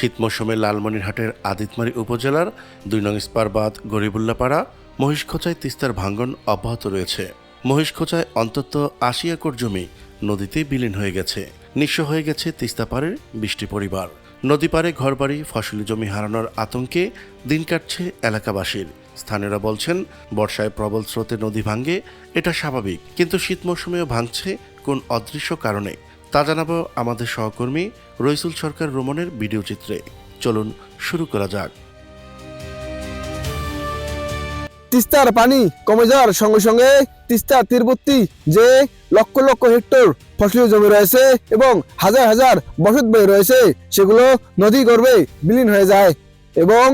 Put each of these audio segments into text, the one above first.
শীত মৌসুমে লালমনিরহাটের আদিতমারি উপজেলার দুই নং স্পারবাদ গরিবুল্লাপাড়া, মহিষখোচায় তিস্তার ভাঙ্গন অব্যাহত রয়েছে। মহিষখোচায় অন্তত আশি একর জমি নদীতে বিলীন হয়ে গেছে। নিঃস্ব হয়ে গেছে তিস্তাপাড়ের বৃষ্টি পরিবার। নদী পারে ঘরবাড়ি, ফসলি জমি হারানোর আতঙ্কে দিন কাটছে এলাকাবাসীর। স্থানীয়রা বলছেন, বর্ষায় প্রবল স্রোতে নদী ভাঙ্গে এটা স্বাভাবিক। কিন্তু শীত মৌসুমেও ভাঙছে কোন অদৃশ্য কারণে? তা জানাব আমাদের সহকর্মী রইসুল সরকার রোমনের ভিডিও চিত্রে। চলুন শুরু করা যাক। তিস্তার পানি কমে যাওয়ার সঙ্গে সঙ্গে তিস্তার তীরবর্তী যে লক্ষ লক্ষ হেক্টর ফসলি জমি রয়েছে এবং হাজার হাজার বসত বাড়ি রয়েছে, সেগুলো নদী গর্ভে বিলীন হয়ে যায় এবং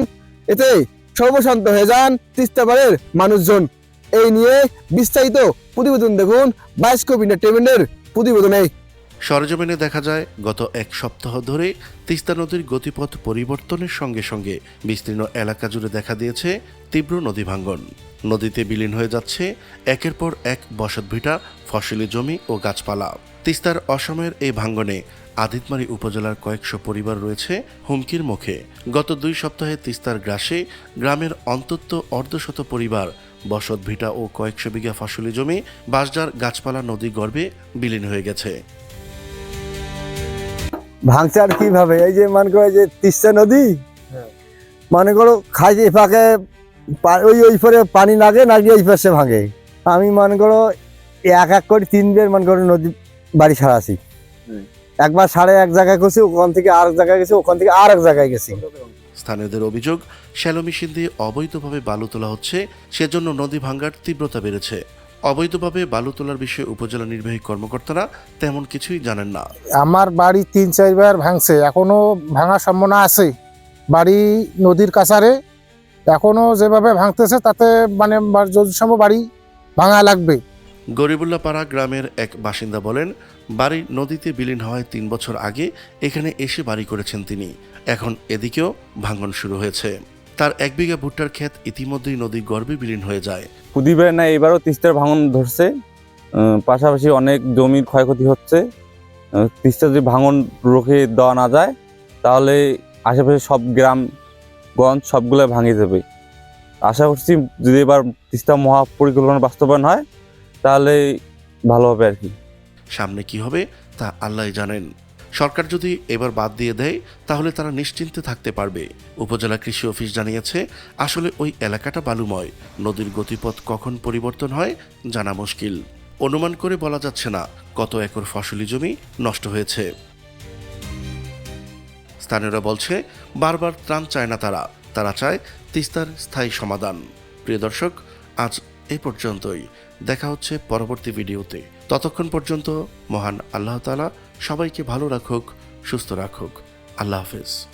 এতে সর্বশান্ত হয়ে যান তিস্তাপাড়ের মানুষজন। এই নিয়ে বিস্তারিত প্রতিবেদন দেখুন বায়োস্কোপ এন্টারটেনমেন্টের প্রতিবেদনে। সরজমিনে দেখা যায়, গত এক সপ্তাহ ধরে তিস্তা নদীর গতিপথ পরিবর্তনের সঙ্গে সঙ্গে বিস্তীর্ণ এলাকা জুড়ে দেখা দিয়েছে তীব্র নদী ভাঙ্গন। নদীতে বিলীন হয়ে যাচ্ছে একের পর এক বসতভিটা, ফসলি জমি ও গাছপালা। তিস্তার অসময়ের এই ভাঙ্গনে আদিতমারি উপজেলার কয়েকশো পরিবার রয়েছে হুমকির মুখে। গত দুই সপ্তাহে তিস্তার গ্রাসে গ্রামের অন্তত অর্ধশত পরিবার বসত ভিটা ও কয়েকশো বিঘা ফসলি জমি বাঁশডার গাছপালা নদী গর্ভে বিলীন হয়ে গেছে। ভাঙছে আর কীভাবে? এই যে মনে করো যে তিস্তা নদী মনে করো খাই যে ফাঁকে ওই ওই পরে পানি লাগে না গিয়ে ওই পাশে ভাঙে। আমি মনে করো এক এক করে তিন বের মনে করো নদী বাড়ি ছাড়াছি একবার সাড়ে এক জায়গায় গেছি ওখান থেকে আর এক জায়গায় গেছি ওখান থেকে আর এক জায়গায় গেছি। স্থানীয়দের অভিযোগ শ্যালো মেশিন দিয়ে অবৈধভাবে বালু তোলা হচ্ছে সেজন্য নদী ভাঙ্গার তীব্রতা বেড়েছে। অবৈধভাবে বালু তোলার বিষয়ে উপজেলা নির্বাহী কর্মকর্তারা তেমন কিছুই জানেন না। আমার বাড়ি তিন চারবার ভাঙছে। এখনও ভাঙার সম্ভাবনা আছে। বাড়ি নদীর কাছারে এখনও যেভাবে ভাঙতেছে তাতে মানে যদি সম্ভব বাড়ি ভাঙা লাগবে। গরিবুল্লাপাড়া গ্রামের এক বাসিন্দা বলেন বাড়ি নদীতে বিলীন হওয়ায় তিন বছর আগে এখানে এসে বাড়ি করেছেন তিনি। এখন এদিকেও ভাঙন শুরু হয়েছে। তার এক বিঘা ভুট্টার ক্ষেত ইতিমধ্যেই নদী গর্ভে বিলীন হয়ে যায়। কুদিবে না এবারও তিস্তার ভাঙন ধরছে। পাশাপাশি অনেক জমির ক্ষয়ক্ষতি হচ্ছে। তিস্তা যদি ভাঙন রোখে দেওয়া না যায় তাহলে আশেপাশে সব গ্রাম গঞ্জ সবগুলো ভাঙিয়ে যাবে। আশা করছি যদি এবার তিস্তা মহাপরিকল্পনা বাস্তবায়ন হয় তাহলে ভালো হবে আর কি। সামনে কি হবে তা আল্লাহ জানেন। সরকার যদি এবার বাদ দিয়ে দেয়, তাহলে তারা নিশ্চিন্তে থাকতে পারবে। উপজেলা কৃষি অফিস জানিয়েছে, আসলে ওই এলাকাটা বালুময়। নদীর গতিপথ কখন পরিবর্তন হয়, জানা মুশকিল। অনুমান করে বলা যাচ্ছে না, কত একর ফসলি জমি নষ্ট হয়েছে। স্থানীয়রা বলছে, বারবার ত্রাণ চায় না তারা। তারা চায় তিস্তার স্থায়ী সমাধান। প্রিয় দর্শক, আজ এ পর্যন্তই। দেখা হচ্ছে পরবর্তী ভিডিওতে। ততক্ষণ পর্যন্ত মহান আল্লাহ তালা সবাইকে ভালো রাখুক সুস্থ রাখুক। আল্লাহ হাফেজ।